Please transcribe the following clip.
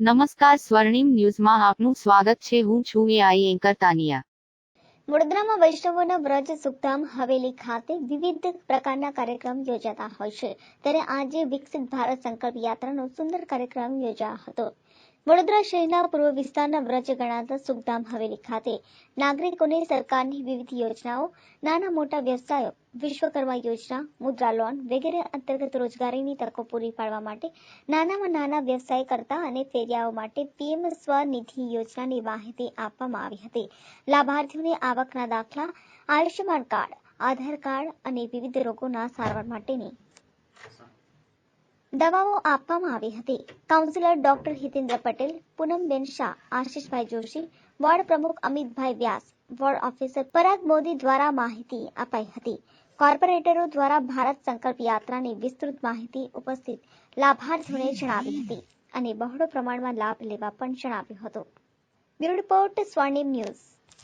નમસ્કાર સ્વર્ણિમ ન્યૂઝમાં આપનું સ્વાગત છે. હું છું એઆઈ એન્કર તાનિયા. વડોદરામાં વૈષ્ણવોના વ્રજ, સુખધામ, હવેલી ખાતે વિવિધ પ્રકારના કાર્યક્રમ યોજાતા હોય છે. ત્યારે આજે વિકસિત ભારત સંકલ્પ યાત્રાનો સુંદર કાર્યક્રમ યોજાયો હતો. વડોદરા શહેરના પૂર્વ વિસ્તારના વ્રજ ગણાતા સુખધામ હવેલી ખાતે નાગરિકોને સરકારની વિવિધ યોજનાઓ, નાના મોટા વ્યવસાયો, વિશ્વકર્મા યોજના, મુદ્રા લોન વગેરે અંતર્ગત રોજગારીની તકો પૂરી પાડવા માટે નાનામાં નાના વ્યવસાય કરતા અને ફેરિયાઓ માટે પીએમ સ્વનિધિ યોજનાની માહિતી આપવામાં આવી હતી. લાભાર્થીઓને આવકના દાખલા, આયુષ્યમાન કાર્ડ, આધાર કાર્ડ અને વિવિધ રોગોના સારવાર માટેની દવાઓ આપવામાં આવી હતી. Councillor doctor Hitendra Patel Poonamben Shah Ashishbhai Joshi ward પ્રમુખ અમિતભાઈ વ્યાસ વોર્ડ ઓફિસર પરાગ મોદી દ્વારા માહિતી અપાઈ હતી. કોર્પોરેટરો દ્વારા ભારત સંકલ્પ યાત્રાની વિસ્તૃત માહિતી ઉપસ્થિત લાભાર્થીઓને જણાવી હતી અને બહોળો પ્રમાણમાં લાભ લેવા પણ જણાવ્યું હતું. Bureau report Swarnim news.